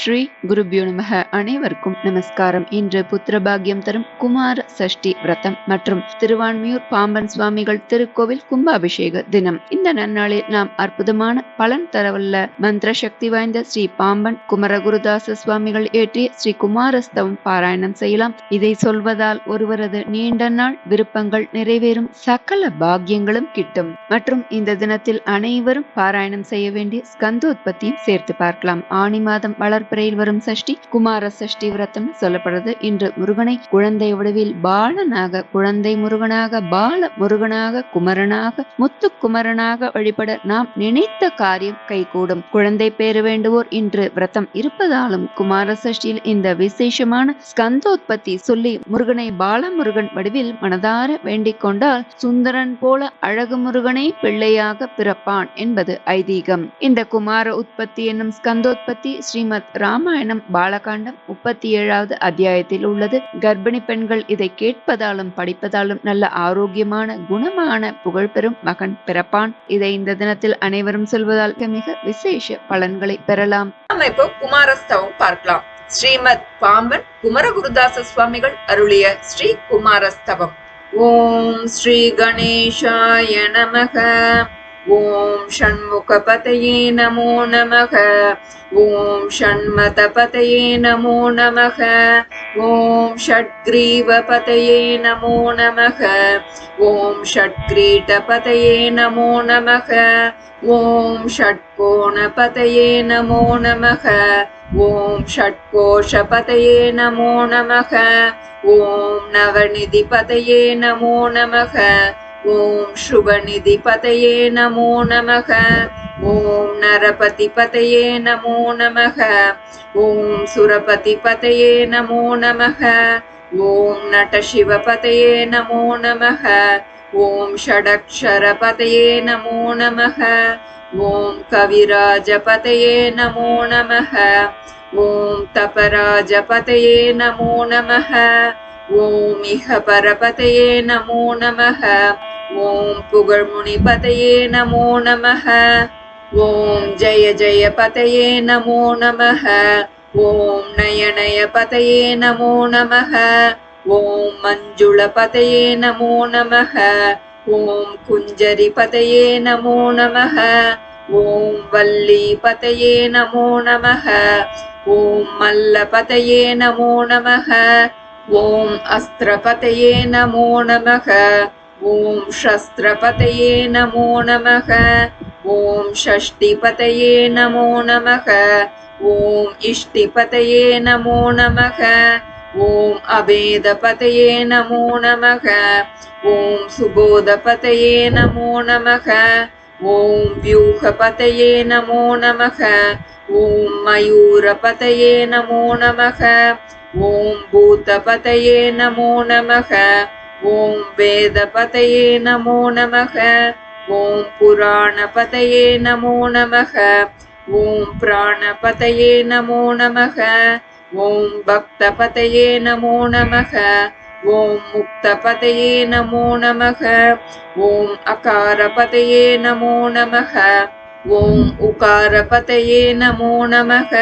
ஸ்ரீ குருபியோ நமக. அனைவருக்கும் நமஸ்காரம். இன்று புத்திரபாகியம் தரும் குமார சஷ்டி விரதம் மற்றும் திருவான்மியூர் பாம்பன் சுவாமிகள் திருக்கோவில் கும்பாபிஷேக தினம். இந்த நன்னாளில் நாம் அற்புதமான பலன் தரவல்ல மந்திர சக்தி வாய்ந்த ஸ்ரீ பாம்பன் குமரகுருதாச சுவாமிகள் ஏற்றிய ஸ்ரீ குமாரஸ்தவம் பாராயணம் செய்யலாம். இதை சொல்வதால் ஒருவரது நீண்ட நாள் விருப்பங்கள் நிறைவேறும் சகல பாக்கியங்களும் கிட்டும். மற்றும் இந்த தினத்தில் அனைவரும் பாராயணம் செய்ய வேண்டிய ஸ்கந்தோத்பத்தியும் சேர்த்து பார்க்கலாம். ஆணி மாதம் வளர் வளர்ப்பிறையில் வரும் சஷ்டி குமார சஷ்டி விரதம் சொல்லப்படுறது இன்று முருகனை குழந்தை வடிவில் பாலனாக குழந்தை முருகனாக பால முருகனாக குமரனாக முத்து குமரனாக வழிபட நாம் நினைத்த காரியம் கைகூடும். குழந்தை பேரு வேண்டுவோர் இன்று விரதம் இருப்பதாலும் குமார சஷ்டியில் இந்த விசேஷமான ஸ்கந்தோத்பத்தி சொல்லி முருகனை பாலமுருகன் வடிவில் மனதார வேண்டிக் கொண்டால் சுந்தரன் போல அழகு முருகனை பிள்ளையாக பிறப்பான் என்பது ஐதீகம். இந்த குமார உற்பத்தி என்னும் ஸ்கந்தோத்பத்தி ஸ்ரீமத் ராமாயணம் பாலகாண்டம் முப்பத்தி ஏழாவது அத்தியாயத்தில் உள்ளது. கர்ப்பிணி பெண்கள் இதை கேட்பதாலும் படிப்பதாலும் நல்ல ஆரோக்கியமான குணமான புகழ்பெறும் மகன் பிறப்பான். இதை இந்த தினத்தில் அனைவரும் சொல்வதால் மிக விசேஷ பலன்களை பெறலாம். நாம இப்போ குமாரஸ்தவம் பார்க்கலாம். ஸ்ரீமத் பாம்பன் குமரகுருதாச சுவாமிகள் அருளிய ஸ்ரீ குமாரஸ்தவம். ஓம் ஸ்ரீ கணேஷாய நமக. ஓம் ஷண்முகபதயே நமோ நமக ஓம் ஷண்மதபதயே நமோ நமக ஓம் ஷட்கிரீவபதயே நமோ நமக ஓம் ஷட்கிரீட்டபதயே நமோ நமக ஓம் ஷட்கோணபதயே நமோ நமக ஓம் சுபநிதிபதையே நமோ நமக. ஓம் நரபதிபதையே நமோ நமக. ஓம் சுரபதிபதையே நமோ நமக. ஓம் நடசிவபதையே நமோ நமக. ஓம் ஷடக்ஷரபதையே நமோ நமக. ஓம் கவிராஜபதையே நமோ நமக. ஓம் தபராஜபதையே நமோ நமக. ஓம் இஹ பரபதையே நமோ நமக ஓம் புகழ்முனி பதையே நமோ நமக ஓம் ஜெய ஜெய பதையே நமோ நமக ஓம் நயநய பதையே நமோ நமக ஓம் மஞ்சுள பதையே நமோ நமக ஓம் குஞ்சரி பதையே நமோ நமக ஓம் வல்லி பதையே நமோ நமக ஓம் மல்ல பதையே நமோ நமக ॐ अस्त्रपतये नमो नमः ॐ शस्त्रपतये नमो नमः ॐ षष्टिपतये नमो नमः ॐ इष्टिपतये नमो नमः ॐ अभेदपतये नमो नमः ॐ सुबोधपतये नमो नमः ॐ व्यूहपतये नमो नमः ॐ मयूरपतये नमो नमः ஓம் பூதபதையே நமோ நமக. ஓம் வேதபதையே நமோ நமக. ஓம் புராணபதையே நமோ நமக. ஓம் பிராணபதையே நமோ நமக. ஓம் பக்தபதையே நமோ நமக. ஓம் முக்தபதையே நமோ நமக. ஓம் அகாரபதையே நமோ நமக. ஓம் உகாரபதையே நமோ நமக.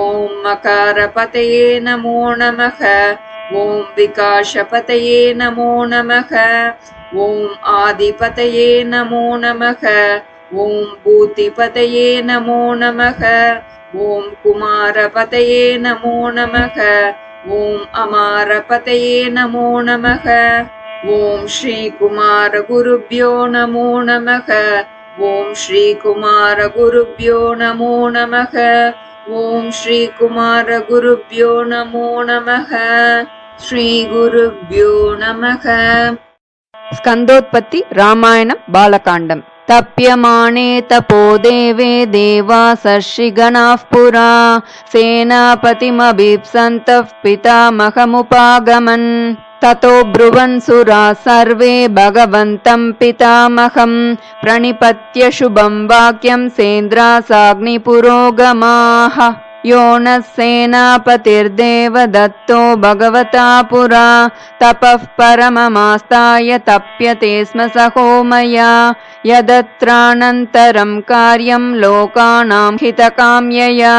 ॐ मकारपतये नमो नमः ॐ विकाशपतये नमो नमः ॐ आदिपतये नमो नमः ॐ भूतिपतये नमो नमः ॐ कुमारपतये नमो नमः ॐ अमारपतये नमो नमः ॐ श्रीकुमारगुरुभ्यो नमो नमः ॐ श्रीकुमारगुरुभ्यो नमो नमः ॐ श्रीकुमारगुरुभ्यो नमो नमः। श्रीगुरुभ्यो नमः। स्कन्दोत्पत्ति रामायणं बालकाण्डम्। तप्यमाणे तपो देवे देवा सर्षिगणा पुरा। सेनापतिमभीप्सन्तः पितामहमुपागमन्। ततो ब्रुवन् सुरा सर्वे भगवन्तं पितामहं प्रणिपत्य शुभं वाक्यं सेन्द्रासाग्निपुरोगमाः। यो नः सेनापतिर्देव भगवता पुरा तपः परममास्ताय तप्यते स्म सहोमया। यदत्रानन्तरं कार्यं लोकानां हितकाम्यया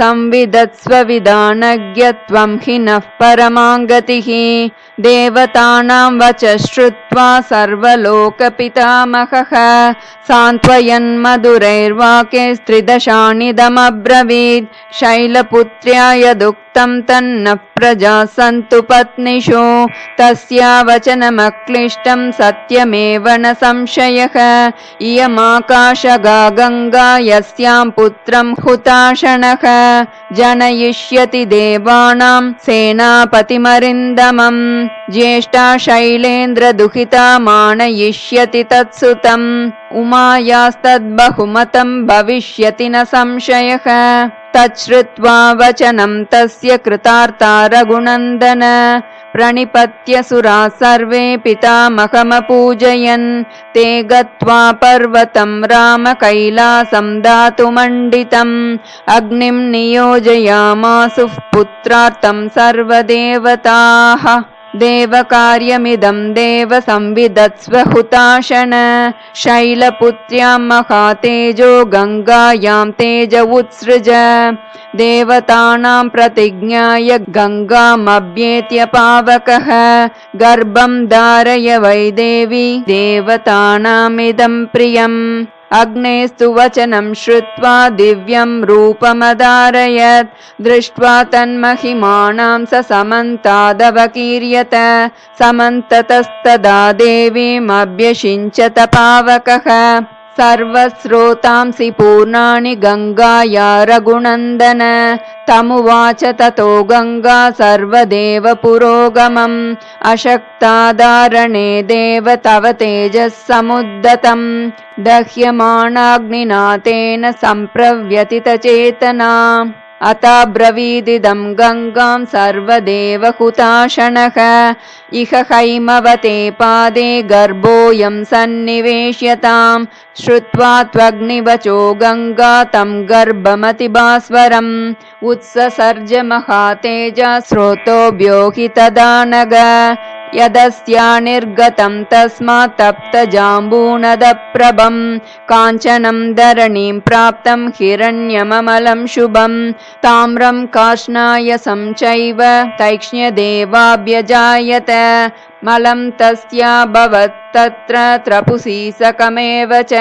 संविदत्स्वविधानज्ञत्वं हि नः परमाङ्गतिः देवतानां वच श्रुत्वा सर्वलोकपितामहः सान्त्वयन्मधुरैर्वाके स्त्रिदशानिदमब्रवीत् शैलपुत्र्या यदुक्तं तन्न प्रजा सन्तु पत्निषु। तस्या वचनमक्लिष्टं सत्यमेव न संशयः। इयमाकाशगा गङ्गा यस्यां पुत्रं हुताशनः। जनयिष्यति देवानां सेनापतिमरिन्दमम्। ज्येष्ठा शैलेन्द्रदुहिता मानयिष्यति तत्सुतम्। उमायास्तद्बहुमतं भविष्यति न संशयः तच्छ्रुत्वा वचनं तस्य कृतार्ता रघुनन्दन। प्रणिपत्य सुरा सर्वे पितामहमपूजयन्। ते गत्वा पर्वतं रामकैलासं दातुमण्डितम्। अग्निं नियोजयामासुः पुत्रार्थं सर्वदेवताः देवकार्यमिदं देव संविदत्स्व हुताशन शैलपुत्र्यां महातेजो गङ्गायां तेज उत्सृज देवतानां प्रतिज्ञाय गङ्गामभ्येत्य पावकः। गर्भं धारय वै देवी देवतानामिदं प्रियम् अग्नेस्तु वचनं श्रुत्वा दिव्यं रूपमधारयत्। दृष्ट्वा तन्महिमानां स समन्तादवकीर्यत। समन्ततस्तदा देवीमभ्यषिञ्चत पावकः सर्वस्रोतांसि पूर्णानि गङ्गाया रघुनन्दन तमुवाच ततो गङ्गा सर्वदेव पुरोगमम् अशक्तादारणे देव तव तेजः समुद्दतम् दह्यमानाग्निना तेन सम्प्रव्यतितचेतना अताब्रवीदिदं गङ्गां सर्वदेव हुताशनः इह हैमवते पादे गर्भोऽयं सन्निवेश्यताम् श्रुत्वा त्वग्निवचो गङ्गा तं गर्भमतिभास्वरम्। उत्ससर्ज महातेजा स्रोतोभ्यो हि तदा नग यदस्या निर्गतं तस्मात् तप्तजाम्बूनदप्रभं काञ्चनं धरणीं प्राप्तं हिरण्यममलं शुभं ताम्रं कार्ष्णायसं चैव तैक्ष्ण्यदेवाभ्यजायत मलं तस्याभवत्तत्र त्रपुसी सकमेव च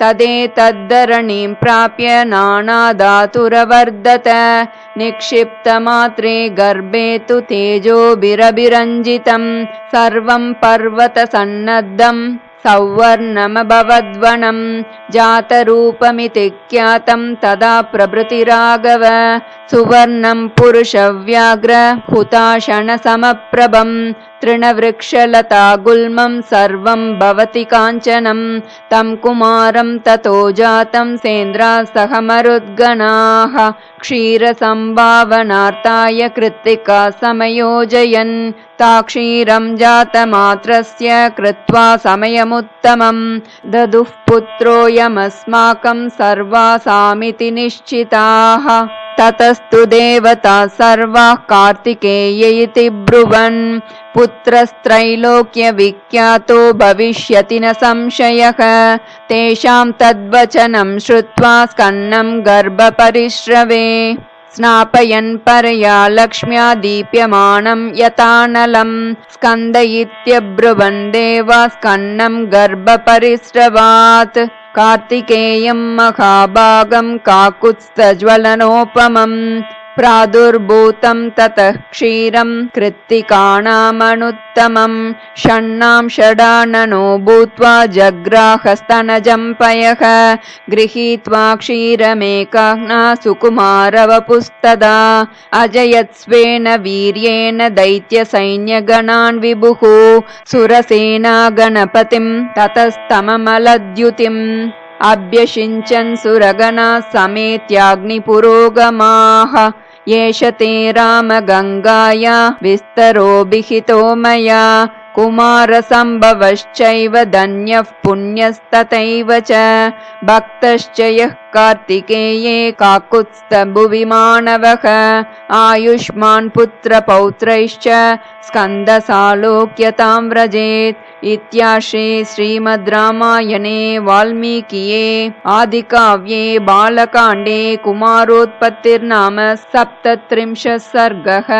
तदेतद्धरणीं प्राप्य नानाधातुरवर्धत निक्षिप्तमात्रे गर्भे तु तेजोभिरभिरञ्जितं सर्वं पर्वतसन्नद्धम् सौवर्णमभवद्वनं जातरूपमिति ख्यातं तदा प्रभृतिराघव। सुवर्णं पुरुषव्याघ्र हुताशनसमप्रभं तृणवृक्षलता गुल्मं सर्वं भवति काञ्चनं। तं कुमारं ततो जातं सेन्द्रा सह मरुद्गणाः। क्षीरसम्भावनार्ताय कृत्तिका समयोजयन्। ताक्षीरं जातमात्रस्य कृत्वा समयमुत्तमं। ददुः पुत्रोऽयमस्माकं सर्वासामिति निश्चिताः ततस्तु देवता सर्वाः कार्तिकेय इति ब्रुवन्। पुत्रस्त्रैलोक्यविख्यातो भविष्यति न संशयः। तेषां तद्वचनं श्रुत्वा स्कन्नं गर्भपरिश्रवे। स्नापयन् परया लक्ष्म्या दीप्यमानं यतानलं स्कन्दयित्यब्रुवन् देवा स्कन्नं गर्भपरिस्रवात् कार्तिकेयं महाभागं काकुत्स्थज्वलनोपमम् प्रादुर्भूतं ततः क्षीरं कृत्तिकाणामनुत्तमं षण्णां षडाननो भूत्वा जग्राहस्तनजं पयः गृहीत्वा क्षीरमेकाह्ना सुकुमारवपुस्तदा अजयत्स्वेन वीर्येण दैत्यसैन्यगणान् विभुः सुरसेना गणपतिं ततस्तममलद्युतिम् अभ्यषिञ्चन् सुरगणा समेत्याग्निपुरोगमाः एष ते रामगङ्गाया विस्तरोभिहितो मया कुमारसम्भवश्चैव धन्यः पुण्यस्तथैव च। भक्तश्च यः कार्तिकेये काकुत्स्थभुवि मानवः आयुष्मान् पुत्रपौत्रैश्च स्कन्दसालोक्यतां व्रजेत् इत्याश्रे श्रीमद् रामायणे वाल्मीकिये आदिकाव्ये बालकाण्डे कुमारोत्पत्तिर्नाम सप्तत्रिंशः सर्गः